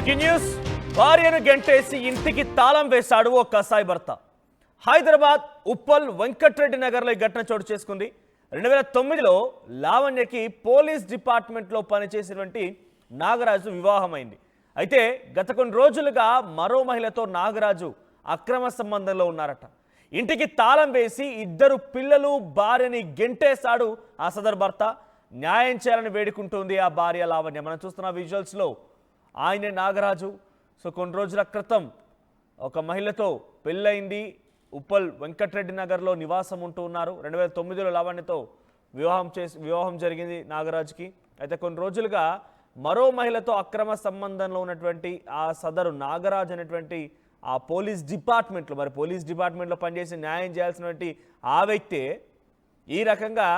Breaking news. భార్యను గెంటేసి ఇంటికి తాళం వేశాడు ఓ కసాయి భర్త. హైదరాబాద్ ఉప్పల్ వెంకట్రెడ్డి నగర్లో ఈ ఘటన చోటు చేసుకుంది. రెండు వేల తొమ్మిదిలో లావణ్యకి పోలీస్ డిపార్ట్మెంట్లో పనిచేసినటువంటి నాగరాజు వివాహమైంది. అయితే గత కొన్ని రోజులుగా మరో మహిళతో నాగరాజు అక్రమ సంబంధంలో ఉన్నారట. ఇంటికి తాళం వేసి ఇద్దరు పిల్లలు భార్యని గెంటేశాడు ఆ సదర్ భర్త. న్యాయం చేయాలని వేడుకుంటుంది ఆ భార్య లావణ్య. మనం చూస్తున్న విజువల్స్లో ఆయనే నాగరాజు. సో కొన్ని రోజుల క్రితం ఒక మహిళతో పెళ్ళయింది. ఉప్పల్ వెంకట్రెడ్డి నగర్లో నివాసం ఉంటూ ఉన్నారు. రెండు వేల తొమ్మిదిలో లావణ్యతో వివాహం చేసి వివాహం జరిగింది నాగరాజుకి. అయితే కొన్ని రోజులుగా మరో మహిళతో అక్రమ సంబంధంలో ఉన్నటువంటి ఆ సదరు నాగరాజ్ అనేటువంటి ఆ పోలీస్ డిపార్ట్మెంట్లో మరి పోలీస్ డిపార్ట్మెంట్లో పనిచేసి న్యాయం చేయాల్సినటువంటి ఆ వ్యక్తే ఈ రకంగా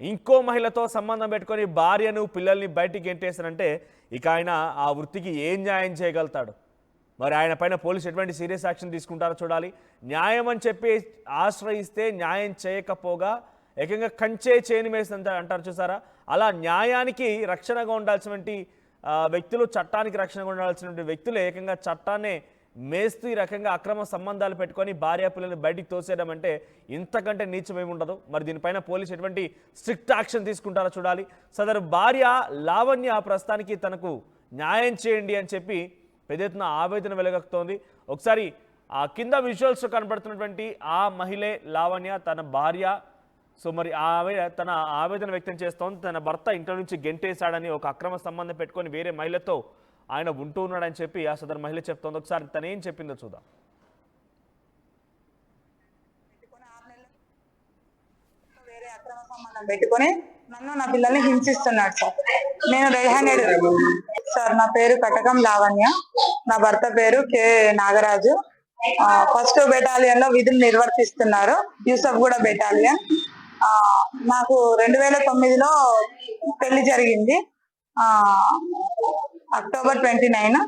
ఇంకో మహిళతో సంబంధం పెట్టుకొని భార్యను పిల్లల్ని బయటికి గెంటేసారంటే ఇక ఆయన ఆ వృత్తికి ఏం న్యాయం చేయగలుగుతాడు? మరి ఆయన పైన పోలీసు ఎటువంటి సీరియస్ యాక్షన్ తీసుకుంటారో చూడాలి. న్యాయం అని చెప్పి ఆశ్రయిస్తే న్యాయం చేయకపోగా ఏకంగా కంచే చేయని వేసిందంట అంటారు చూసారా? అలా న్యాయానికి రక్షణగా ఉండాల్సినటువంటి వ్యక్తులు చట్టానికి రక్షణగా ఉండాల్సినటువంటి వ్యక్తులు ఏకంగా చట్టాన్నే మేస్తూ ఈ రకంగా అక్రమ సంబంధాలు పెట్టుకొని భార్య పిల్లల్ని బయటికి తోసేయడం అంటే ఇంతకంటే నీచమేమి ఉండదు మరి దీనిపైన పోలీసు ఎటువంటి స్ట్రిక్ట్ యాక్షన్ తీసుకుంటారో చూడాలి. సదరు భార్య లావణ్య ప్రస్తుతానికి తనకు న్యాయం చేయండి అని చెప్పి పెద్ద ఎత్తున ఆవేదన వెలగక్కుతోంది ఒకసారి ఆ కింద విజువల్స్లో కనబడుతున్నటువంటి ఆ మహిళే లావణ్య తన భార్య. సో మరి ఆమె తన ఆవేదన వ్యక్తం చేస్తోంది. తన భర్త ఇంట్లో నుంచి గెంటేశాడని ఒక అక్రమ సంబంధం పెట్టుకొని వేరే మహిళతో ఆయన ఉంటూ ఉన్నాడని చెప్పి ఆ సదరు మహిళ చెప్తోంది. ఒకసారి తను ఏం చెప్పిందో చూద్దాం. వేరే అక్రమ సంబంధం పెట్టుకొని నన్ను నా పిల్లల్ని హింసిస్తున్నాడు సార్. నేను రెడ్ హ్యాండెడ్ సార్ నా పేరు కటకం లావణ్య. నా భర్త పేరు కె నాగరాజు. ఫస్ట్ బెటాలియన్లో విధులు నిర్వర్తిస్తున్నారు. యూసఫ్ కూడా బెటాలియన్ నాకు రెండు వేల తొమ్మిదిలో పెళ్ళి జరిగింది. October twenty nine.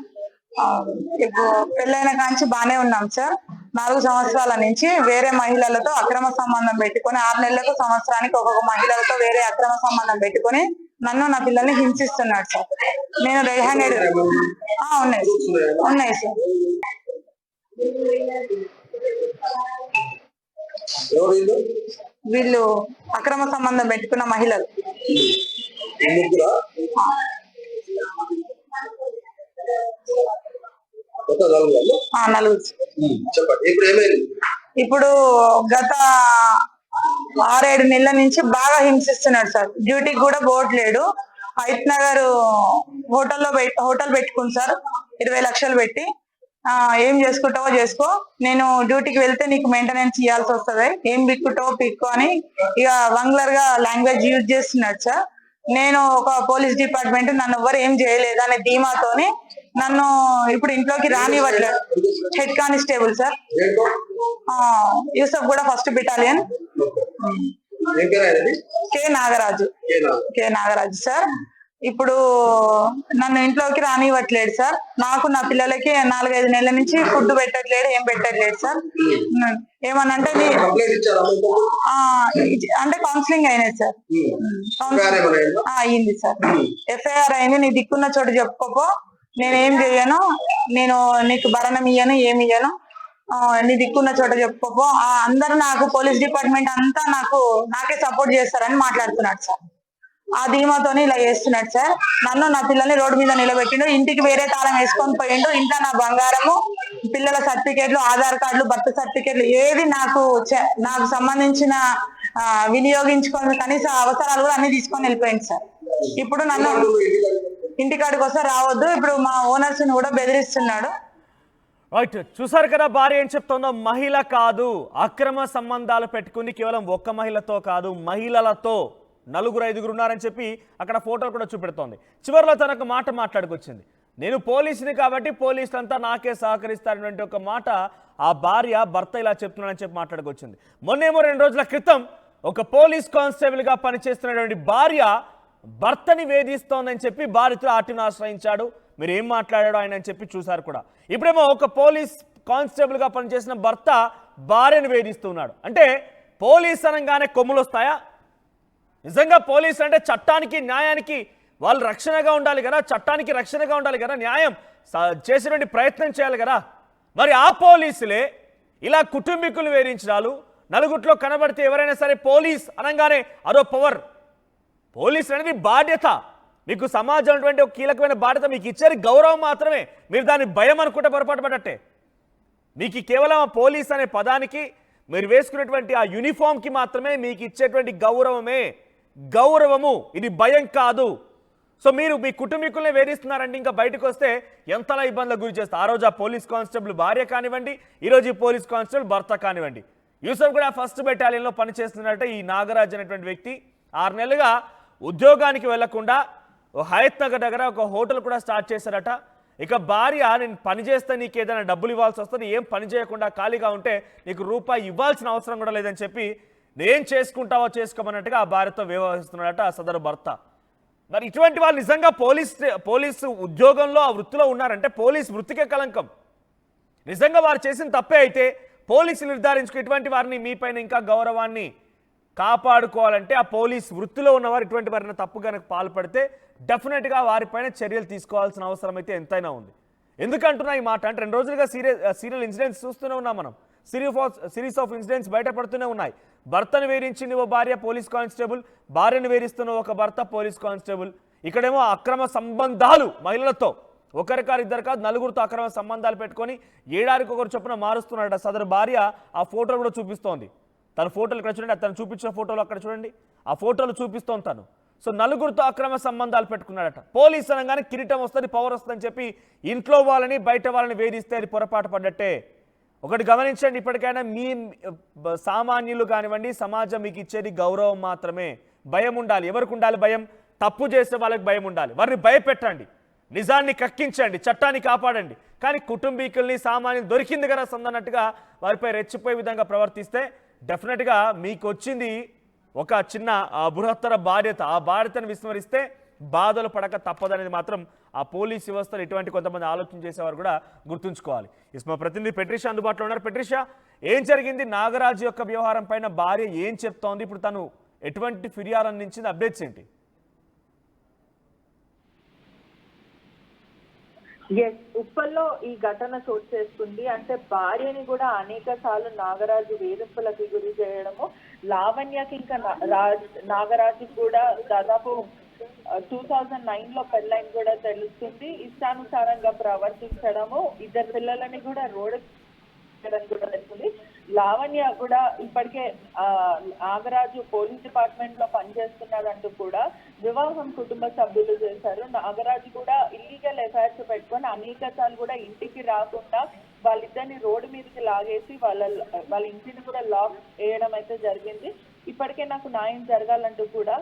ఇప్పుడు పెళ్ళైన కాంచి బానే ఉన్నాం సార్. నాలుగు సంవత్సరాల నుంచి వేరే మహిళలతో అక్రమ సంబంధం పెట్టుకొని ఆరు నెలలకు సంవత్సరానికి ఒక్కొక్క మహిళలతో వేరే అక్రమ సంబంధం పెట్టుకొని నన్ను నా పిల్లల్ని హింసిస్తున్నాడు సార్. నేను రెడ్ హ్యాండెడ్ ఉన్నాయి ఉన్నాయి సార్. వీళ్ళు? అక్రమ సంబంధం పెట్టుకున్న మహిళలు. నలుగురు ఇప్పుడు గత ఆరేడు నెలల నుంచి బాగా హింసిస్తున్నాడు సార్. డ్యూటీకి కూడా పోవట్లేడు హైత్ నగర్ హోటల్లో హోటల్ పెట్టుకుంది సార్. ఇరవై లక్షలు పెట్టి. ఆ, ఏం చేసుకుంటావో చేసుకో. నేను డ్యూటీకి వెళ్తే నీకు మెయింటెనెన్స్ ఇవ్వాల్సి వస్తుంది. ఏం పిక్కుంటావో పిక్కు అని ఇక వంగ్లర్గా లాంగ్వేజ్ యూజ్ చేస్తున్నాడు సార్. నేను ఒక పోలీస్ డిపార్ట్మెంట్ నన్ను ఎవ్వరు ఏం చేయలేదు అనే ధీమాతోని నన్ను ఇప్పుడు ఇంట్లోకి రానివ్వట్లేదు. Head constable sir. యూసఫ్ కూడా first battalion K Nagaraju? K Nagaraju sir. ఇప్పుడు నన్ను ఇంట్లోకి రానివ్వట్లేదు సార్. నాకు నా పిల్లలకి నాలుగైదు నెలల నుంచి ఫుడ్ పెట్టట్లేడు ఏం పెట్టట్లేదు సార్. ఏమనంటే అంటే కౌన్సిలింగ్ అయినది సార్. అయింది సార్. ఎఫ్ఐఆర్ అయింది. నీ దిక్కున్న చోటు చెప్పుకోపో. నేనేం చెయ్యను? నేను నీకు భరణం ఇయ్యను ఏమి ఇయ్యను? నీ దిక్కున్న చోట చెప్పుకోపో. అందరు అందరూ నాకు పోలీస్ డిపార్ట్మెంట్ అంతా నాకు నాకే సపోర్ట్ చేస్తారని మాట్లాడుతున్నాడు సార్. ఆ ధీమాతోని ఇలా చేస్తున్నాడు సార్. నన్ను నా పిల్లల్ని రోడ్డు మీద నిలబెట్టిండు ఇంటికి వేరే తాళం వేసుకొని పోయిండు. ఇంట్లో నా బంగారము పిల్లల సర్టిఫికేట్లు ఆధార్ కార్డులు బర్త్ సర్టిఫికేట్లు ఏది నాకు నాకు సంబంధించిన వినియోగించుకొని కనీస అవసరాలు కూడా అన్ని తీసుకొని వెళ్ళిపోయింది సార్. ఇప్పుడు నన్ను ఇంటికాడికి వస్తే రావద్దు. ఇప్పుడు మా ఓనర్స్ని కూడా బెదిరిస్తున్నాడు. రైట్ చూసారు కదా భార్య ఏం చెప్తుందో? మహిళ కాదు అక్రమ సంబంధాలు పెట్టుకుని కేవలం ఒక్క మహిళతో కాదు మహిళలతో నలుగురు ఐదుగురు ఉన్నారని చెప్పి అక్కడ ఫోటోలు కూడా చూపెడుతోంది. చివరిలో తనకు మాట మాట్లాడుకొచ్చింది. నేను పోలీసుని కాబట్టి పోలీసులంతా నాకే సహకరిస్తారనేటువంటి ఒక మాట ఆ భార్య భర్త ఇలా చెప్తున్నాడని చెప్పి మాట్లాడుకొచ్చింది. మొన్నేమో రెండు రోజుల క్రితం ఒక పోలీస్ కానిస్టేబుల్గా పనిచేస్తున్నటువంటి భార్య భర్తని వేధిస్తోందని చెప్పి భార్యతో ఆర్టీని ఆశ్రయించాడు. మీరు ఏం మాట్లాడాడు ఆయన అని చెప్పి చూశారు కూడా. ఇప్పుడేమో ఒక పోలీస్ కానిస్టేబుల్గా పనిచేసిన భర్త భార్యను వేధిస్తున్నాడు. అంటే పోలీస్ అనగానే కొమ్ములు వస్తాయా నిజంగా పోలీసులు అంటే చట్టానికి న్యాయానికి వాళ్ళు రక్షణగా ఉండాలి కదా చట్టానికి రక్షణగా ఉండాలి కదా న్యాయం చేసేటువంటి ప్రయత్నం చేయాలి కదా. మరి ఆ పోలీసులే ఇలా కుటుంబీకులు వేధించడాలు నలుగుట్లో కనబడితే ఎవరైనా సరే పోలీస్ అనగానే అదో పవర్. పోలీసులు అనేది బాధ్యత. మీకు సమాజం అటువంటి ఒక కీలకమైన బాధ్యత మీకు ఇచ్చేది గౌరవం మాత్రమే. మీరు దాన్ని భయం అనుకుంటే పొరపాటు పడట్టే మీకు కేవలం ఆ పోలీస్ అనే పదానికి మీరు వేసుకున్నటువంటి ఆ యూనిఫామ్కి మాత్రమే మీకు ఇచ్చేటువంటి గౌరవమే. గౌరవము. ఇది భయం కాదు. సో మీరు మీ కుటుంబీకుల్ని వేధిస్తున్నారండి. ఇంకా బయటకు వస్తే ఎంతలా ఇబ్బందులకు గురి చేస్తారు? ఆ రోజు ఆ పోలీస్ కానిస్టేబుల్ భార్య కానివ్వండి ఈరోజు ఈ పోలీస్ కానిస్టేబుల్ భర్త కానివ్వండి. యూసఫ్ కూడా ఫస్ట్ బెటాలియన్లో పనిచేస్తున్నట్టే ఈ నాగరాజ్ అనేటువంటి వ్యక్తి ఆరు నెలలుగా ఉద్యోగానికి వెళ్ళకుండా ఓ నగర్ దగ్గర ఒక హోటల్ కూడా స్టార్ట్ చేశారట. ఇక భార్య నేను పని చేస్తే నీకు ఏదైనా డబ్బులు ఇవ్వాల్సి వస్తుంది ఏం పని చేయకుండా ఖాళీగా ఉంటే నీకు రూపాయి ఇవ్వాల్సిన అవసరం కూడా లేదని చెప్పి నేను చేసుకుంటావో చేసుకోమన్నట్టుగా ఆ భార్యతో వ్యవహరిస్తున్నాడట ఆ సదరు భర్త. మరి ఇటువంటి వాళ్ళు నిజంగా పోలీస్ పోలీసు ఉద్యోగంలో ఆ వృత్తిలో ఉన్నారంటే పోలీస్ వృత్తికే కలంకం నిజంగా వారు చేసిన తప్పే అయితే పోలీసులు నిర్ధారించుకు ఇటువంటి వారిని మీపైన ఇంకా గౌరవాన్ని కాపాడుకోవాలంటే ఆ పోలీస్ వృత్తిలో ఉన్నవారు ఇటువంటి వారిని తప్పు కనుక పాల్పడితే డెఫినెట్గా వారిపైన చర్యలు తీసుకోవాల్సిన అవసరం అయితే ఎంతైనా ఉంది. ఎందుకంటున్నా ఈ మాట అంటే రెండు రోజులుగా సీరియల్ సీరియల్ ఇన్సిడెంట్స్ చూస్తూనే ఉన్నాం మనం. Series of series of incidents బయటపడుతూనే ఉన్నాయి. భర్తను వేధించింది ఓ భార్య పోలీస్ కానిస్టేబుల్ భార్యను వేధిస్తున్న ఒక భర్త పోలీస్ కానిస్టేబుల్. ఇక్కడేమో అక్రమ సంబంధాలు మహిళలతో. ఒకరి కారు ఇద్దరు కాదు నలుగురితో అక్రమ సంబంధాలు పెట్టుకొని ఏడాదికి ఒకరు చొప్పున మారుస్తున్నాడట సదరు భార్య. ఆ ఫోటో కూడా చూపిస్తోంది. తన ఫోటోలు ఇక్కడ చూడండి తను చూపించిన ఫోటోలు అక్కడ చూడండి. ఆ ఫోటోలు చూపిస్తూ తను. సో నలుగురితో అక్రమ సంబంధాలు పెట్టుకున్నాడట. పోలీస్ అనగానే కిరీటం వస్తుంది పవర్ వస్తుందని చెప్పి ఇంట్లో వాళ్ళని బయట వాళ్ళని వేధిస్తే అది పొరపాటు పడ్డట్టే. ఒకటి గమనించండి ఇప్పటికైనా మీ సామాన్యులు కానివ్వండి సమాజం మీకు ఇచ్చేది గౌరవం మాత్రమే. భయం ఉండాలి. ఎవరికి ఉండాలి భయం? తప్పు చేసే వాళ్ళకి భయం ఉండాలి. వారిని భయపెట్టండి. నిజాన్ని కక్కించండి. చట్టాన్ని కాపాడండి. కానీ కుటుంబీకుల్ని సామాన్యులు దొరికింది కదా సందన్నట్టుగా వారిపై రెచ్చిపోయే విధంగా ప్రవర్తిస్తే డెఫినెట్గా మీకు వచ్చింది ఒక చిన్న బృహత్తర బాధ్యత. ఆ బాధ్యతను విస్మరిస్తే బాధలు పడక తప్పదనేది మాత్రం ఆ పోలీస్ వ్యవస్థలు ఇటువంటి కొంతమంది ఆలోచన చేసేవారు కూడా గుర్తుంచుకోవాలి. ఇస్మా ప్రతినిధి పెట్రిషా అందుబాటులో ఉన్నారు. పెట్రిషా ఏం జరిగింది? నాగరాజు యొక్క వ్యవహారం పైన భార్య ఏం చెప్తోంది? ఇప్పుడు తను ఎటువంటి ఫిర్యాదు అందించింది? అప్డేట్స్ ఏంటి? ఎస్ ఉప్పల్లో ఈ ఘటన చోటు చేసుకుంది. అంటే భార్యని కూడా అనేక సార్లు నాగరాజు వేధింపులకి గురి చేయడము లావణ్యకి ఇంకా నా- రాజ్ నాగరాజు కూడా దాదాపు టూ థౌజండ్ నైన్లో పెళ్ళైన కూడా తెలుస్తుంది. ఇష్టానుసారంగా ప్రవర్తించడము ఇద్దరు పిల్లలని కూడా రోడ్డు కూడా తెలుస్తుంది. లావణ్య కూడా ఇప్పటికే ఆ, నాగరాజు పోలీస్ డిపార్ట్మెంట్లో పనిచేస్తున్నాడంటూ కూడా వివాహం కుటుంబ సభ్యులు చేశారు. నాగరాజు కూడా ఇల్లీగల్ ఎఫైర్స్ పెట్టుకొని అనేక సార్లు కూడా ఇంటికి రాకుండా వాళ్ళిద్దరిని రోడ్డు మీదకి లాగేసి వాళ్ళ వాళ్ళ ఇంటిని కూడా లాక్ వేయడం అయితే జరిగింది. ఇప్పటికే నాకు న్యాయం జరగాలంటూ కూడా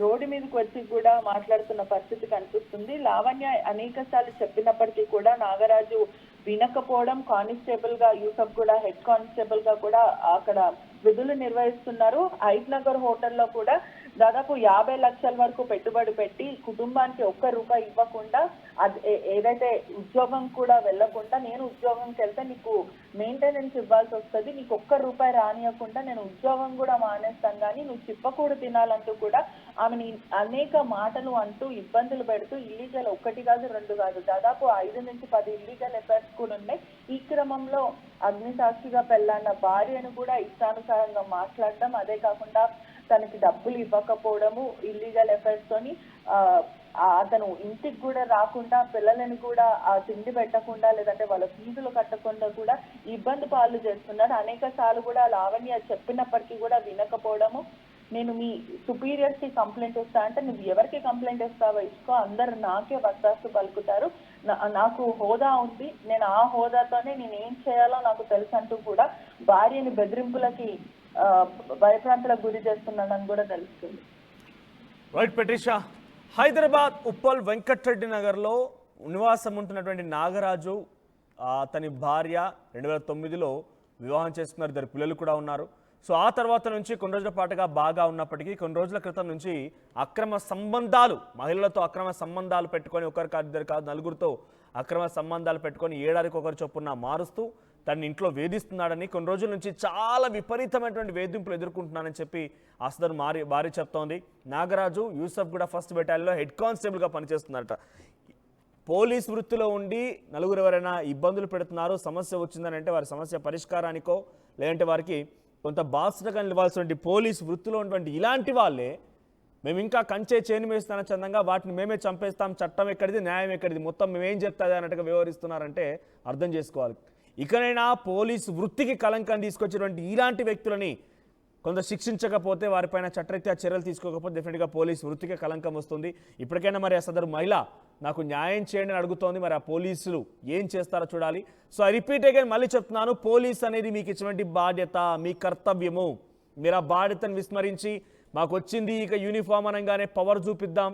రోడ్డు మీదకి వచ్చి కూడా మాట్లాడుతున్న పరిస్థితి కనిపిస్తుంది. లావణ్య అనేక సార్లు చెప్పినప్పటికీ కూడా నాగరాజు వినకపోవడం కానిస్టేబుల్గా యూసఫ్ కూడా హెడ్ కానిస్టేబుల్గా కూడా అక్కడ విధులు నిర్వహిస్తున్నారు. హైట్ నగర్ హోటల్లో కూడా దాదాపు యాభై లక్షల వరకు పెట్టుబడి పెట్టి కుటుంబానికి ఒక్క రూపాయి ఇవ్వకుండా అది ఏదైతే ఉద్యోగం కూడా వెళ్ళకుండా నేను ఉద్యోగంకి వెళ్తే నీకు మెయింటెనెన్స్ ఇవ్వాల్సి వస్తుంది నీకు ఒక్క రూపాయి రానియకుండా నేను ఉద్యోగం కూడా మానేస్తాను కానీ నువ్వు చిప్పకూడు తినాలంటూ కూడా ఆమెని అనేక మాటలు అంటూ ఇబ్బందులు పెడుతూ ఇల్లీగల్ ఒకటి కాదు రెండు కాదు దాదాపు ఐదు నుంచి పది ఇల్లీగల్ ఎఫైర్స్ కూడా ఉన్నాయి. ఈ క్రమంలో అగ్నిసాక్షిగా పెళ్ళాన్న భార్యను కూడా ఇష్టానుసారంగా మాట్లాడడం అదే కాకుండా తనకి డబ్బులు ఇవ్వకపోవడము ఇల్లీగల్ ఎఫెక్ట్స్ తోని అతను ఇంటికి కూడా రాకుండా పిల్లలను కూడా ఆ తిండి పెట్టకుండా లేదంటే వాళ్ళ ఫీజులు కట్టకుండా కూడా ఇబ్బంది పాలు చేస్తున్నారు అనేక సార్లు కూడా లావణ్య చెప్పినప్పటికీ కూడా వినకపోవడము. నేను మీ సుపీరియర్స్కి కంప్లైంట్ ఇస్తా అంటే నువ్వు ఎవరికి కంప్లైంట్ ఇస్తావో ఇసుకో అందరు నాకే వస్తాస్తు పలుకుతారు. నా- నాకు హోదా ఉంది. నేను ఆ హోదాతోనే నేను ఏం చేయాలో నాకు తెలుసు అంటూ కూడా భార్యని బెదిరింపులకి భయప్రాంతులకు గురి చేస్తున్నాడని కూడా తెలుస్తుంది. రైట్ పెట్రిషా హైదరాబాద్ ఉప్పల్ వెంకటరెడ్డి నగర్లో నివాసం ఉంటున్నటువంటి నాగరాజు అతని భార్య రెండు వేల తొమ్మిదిలో వివాహం చేసుకున్నారు. ఇద్దరు పిల్లలు కూడా ఉన్నారు. సో ఆ తర్వాత నుంచి కొన్ని రోజుల పాటుగా బాగా ఉన్నప్పటికీ కొన్ని రోజుల క్రితం నుంచి అక్రమ సంబంధాలు మహిళలతో అక్రమ సంబంధాలు పెట్టుకొని ఒకరి కాదు ఇద్దరు కాదు నలుగురితో అక్రమ సంబంధాలు పెట్టుకొని ఏడాదికి ఒకరు చొప్పున మారుస్తూ తన ఇంట్లో వేధిస్తున్నాడని కొన్ని రోజుల నుంచి చాలా విపరీతమైనటువంటి వేధింపులు ఎదుర్కొంటున్నానని చెప్పి అసదర్ మారి భార్య చెప్తోంది. నాగరాజు యూసఫ్ కూడా ఫస్ట్ బెటాలియన్లో హెడ్ కానిస్టేబుల్గా పనిచేస్తున్నారట. పోలీస్ వృత్తిలో ఉండి నలుగురు ఎవరైనా ఇబ్బందులు పెడుతున్నారు సమస్య వచ్చిందని అంటే వారి సమస్య పరిష్కారానికో లేదంటే వారికి కొంత బాధ్యతగా నిలవాల్సినటువంటి పోలీస్ వృత్తిలో ఉన్నటువంటి ఇలాంటి వాళ్ళే మేము ఇంకా కంచే చేను వేస్తాన చందంగా వాటిని మేమే చంపేస్తాం చట్టం ఎక్కడిది న్యాయం ఎక్కడిది మొత్తం మేమేం చెప్తుంది అన్నట్టుగా వ్యవహరిస్తున్నారంటే అర్థం చేసుకోవాలి. ఇకనైనా పోలీస్ వృత్తికి కలంకం తీసుకొచ్చినటువంటి ఇలాంటి వ్యక్తులని కొంత శిక్షించకపోతే వారిపైన చట్టరీత్యా చర్యలు తీసుకోకపోతే డెఫినెట్గా పోలీస్ వృత్తికి కలంకం వస్తుంది. ఇప్పటికైనా మరి ఆ సదరు మహిళ నాకు న్యాయం చేయండి అని అడుగుతోంది. మరి ఆ పోలీసులు ఏం చేస్తారో చూడాలి. సో ఐ రిపీట్ అగైన్ మళ్ళీ చెప్తున్నాను పోలీస్ అనేది మీకు ఇచ్చినటువంటి బాధ్యత మీ కర్తవ్యము. మీరు ఆ బాధ్యతను విస్మరించి మాకు వచ్చింది ఇక యూనిఫామ్ అనగానే పవర్ చూపిద్దాం.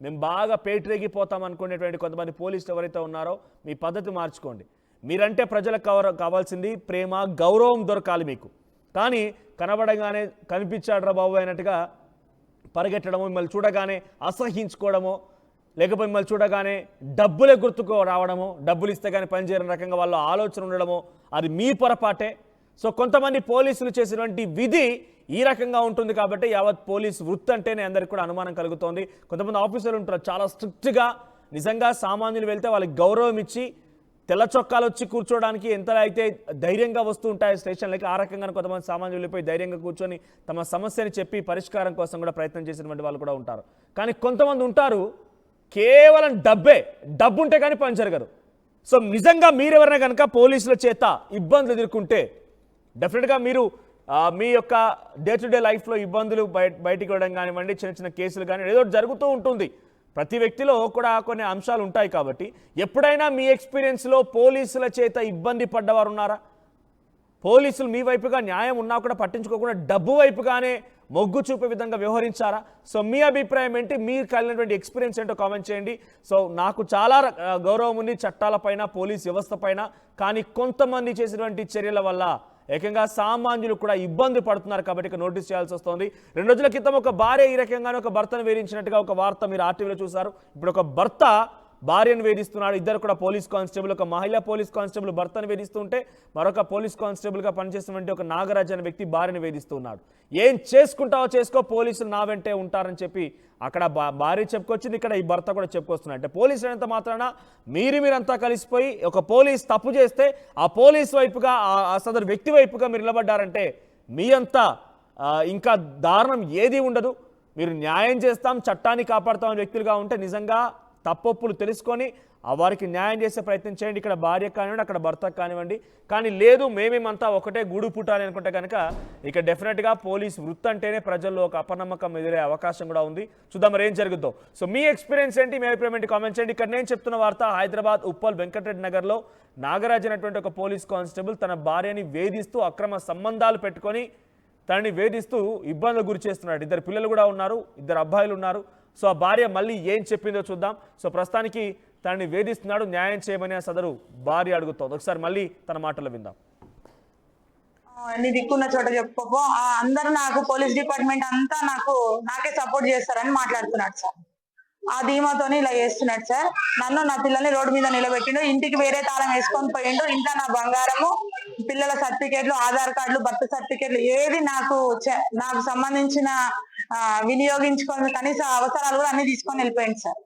మేము బాగా పేటరేగిపోతాం అనుకునేటువంటి కొంతమంది పోలీసులు ఎవరైతే ఉన్నారో మీ పద్ధతి మార్చుకోండి. మీరంటే ప్రజలకు కవర కావాల్సింది ప్రేమ గౌరవం దొరకాలి మీకు. కానీ కనబడగానే కనిపించాడ్రా బాబు అయినట్టుగా పరిగెట్టడము మిమ్మల్ని చూడగానే అసహించుకోవడమో లేకపోతే మిమ్మల్ని చూడగానే డబ్బులే గుర్తుకు రావడమో డబ్బులు ఇస్తే కానీ పనిచేయని రకంగా వాళ్ళ ఆలోచన ఉండడమో అది మీ పొరపాటే. సో కొంతమంది పోలీసులు చేసినటువంటి విధి ఈ రకంగా ఉంటుంది కాబట్టి యావత్ పోలీస్ వృత్తి అంటేనే అందరికి కూడా అనుమానం కలుగుతోంది. కొంతమంది ఆఫీసర్లు ఉంటారు చాలా స్ట్రిక్ట్గా నిజంగా సామాన్యులు వెళ్తే వాళ్ళకి గౌరవం ఇచ్చి తెల్ల చొక్కాలు వచ్చి కూర్చోవడానికి ఎంత అయితే ధైర్యంగా వస్తూ ఉంటాయి స్టేషన్లకి ఆ రకంగా కొంతమంది సామాన్యులు వెళ్ళిపోయి ధైర్యంగా కూర్చొని తమ సమస్యని చెప్పి పరిష్కారం కోసం కూడా ప్రయత్నం చేసినటువంటి వాళ్ళు కూడా ఉంటారు. కానీ కొంతమంది ఉంటారు కేవలం డబ్బే డబ్బు ఉంటే కానీ పని జరగదు. సో నిజంగా మీరెవరైనా కనుక పోలీసుల చేత ఇబ్బందులు ఎదుర్కొంటే డెఫినెట్గా మీరు మీ యొక్క డే టు డే లైఫ్లో ఇబ్బందులు బయ బయటికి వెళ్ళడం కానివ్వండి చిన్న చిన్న కేసులు కానీ ఏదో ఒకటి జరుగుతూ ఉంటుంది. ప్రతి వ్యక్తిలో కూడా కొన్ని అంశాలు ఉంటాయి కాబట్టి ఎప్పుడైనా మీ ఎక్స్పీరియన్స్లో పోలీసుల చేత ఇబ్బంది పడ్డవారు ఉన్నారా పోలీసులు మీ వైపుగా న్యాయం ఉన్నా కూడా పట్టించుకోకుండా డబ్బు వైపుగానే మొగ్గు చూపే విధంగా వ్యవహరించారా? సో మీ అభిప్రాయం ఏంటి? మీరు కలిగినటువంటి ఎక్స్పీరియన్స్ ఏంటో కామెంట్ చేయండి. సో నాకు చాలా గౌరవం ఉంది చట్టాలపైన పోలీస్ వ్యవస్థ పైన. కానీ కొంతమంది చేసినటువంటి చర్యల వల్ల ఏకంగా సామాన్యులు కూడా ఇబ్బంది పడుతున్నారు కాబట్టి ఇక నోటీస్ చేయాల్సి వస్తుంది. రెండు రోజుల క్రితం ఒక భార్య ఈ రకంగానే ఒక భర్తను వేధించినట్టుగా ఒక వార్త మీరు ఆర్టీవీలో చూశారు. ఇప్పుడు ఒక భర్త భార్యను వేధిస్తున్నాడు ఇద్దరు కూడా పోలీస్ కానిస్టేబుల్ ఒక మహిళా పోలీస్ కానిస్టేబుల్ భర్తను వేధిస్తుంటే మరొక పోలీస్ కానిస్టేబుల్గా పనిచేస్తున్నటువంటి ఒక నాగరాజ్ అనే వ్యక్తి భార్యను వేధిస్తున్నాడు. ఏం చేసుకుంటావో చేసుకో పోలీసులు నా వెంటే ఉంటారని చెప్పి అక్కడ భార్య చెప్పుకొచ్చింది ఇక్కడ ఈ భర్త కూడా చెప్పుకొస్తున్నాడు. అంటే పోలీసులు ఎంత మాత్రాన మీరు మీరంతా కలిసిపోయి ఒక పోలీస్ తప్పు చేస్తే ఆ పోలీస్ వైపుగా ఆ- సదరు వ్యక్తి వైపుగా మీరు నిలబడ్డారంటే మీ అంతా ఇంకా దారుణం ఏది ఉండదు. మీరు న్యాయం చేస్తాం చట్టాన్ని కాపాడుతాం వ్యక్తులుగా ఉంటే నిజంగా తప్పొప్పులు తెలుసుకొని వారికి న్యాయం చేసే ప్రయత్నం చేయండి. ఇక్కడ భార్య కానివ్వండి అక్కడ భర్త కానివ్వండి. కానీ లేదు మేమేమంతా ఒకటే గూడు పుట్టాలి అనుకుంటే కనుక ఇక డెఫినెట్గా పోలీస్ వృత్తి అంటేనే ప్రజల్లో ఒక అపనమ్మకం ఎదురే అవకాశం కూడా ఉంది. చూద్దాం మరి ఏం జరుగుతుందో సో మీ ఎక్స్పీరియన్స్ ఏంటి? మీ అభిప్రాయం ఏంటి? కామెంట్ చేయండి. ఇక్కడ నేను చెప్తున్న వార్త హైదరాబాద్ ఉప్పల్ వెంకటరెడ్డి నగర్లో నాగరాజ్ అనేటువంటి ఒక పోలీస్ కానిస్టేబుల్ తన భార్యని వేధిస్తూ అక్రమ సంబంధాలు పెట్టుకొని తనని వేధిస్తూ ఇబ్బందులు గురి చేస్తున్నాడు. ఇద్దరు పిల్లలు కూడా ఉన్నారు ఇద్దరు అబ్బాయిలు ఉన్నారు. సో ఆ భార్య మళ్ళీ ఏం చెప్పిందో చూద్దాం. సో ప్రస్తుతానికి తనని వేధిస్తున్నాడు న్యాయం చేయమని ఆ సదరు భార్య అడుగుతోంది. ఒకసారి మళ్ళీ తన మాటలు విందాం. నీ దిక్కున్న చోట చెప్పుకోపో అందరు అందరూ నాకు పోలీస్ డిపార్ట్మెంట్ అంతా నాకు నాకే సపోర్ట్ చేస్తారని మాట్లాడుతున్నాడు సార్. ఆ ధీమాతోని ఇలా చేస్తున్నాడు సార్. నన్ను నా పిల్లల్ని రోడ్డు మీద నిలబెట్టిండు ఇంటికి వేరే తాళం వేసుకొని పోయిండు. ఇంట్లో నా బంగారము పిల్లల సర్టిఫికేట్లు ఆధార్ కార్డులు బర్త్ సర్టిఫికేట్లు ఏది నాకు నాకు సంబంధించిన వినియోగించుకొని కనీస అవసరాలు కూడా అన్ని తీసుకొని వెళ్ళిపోయింది సార్.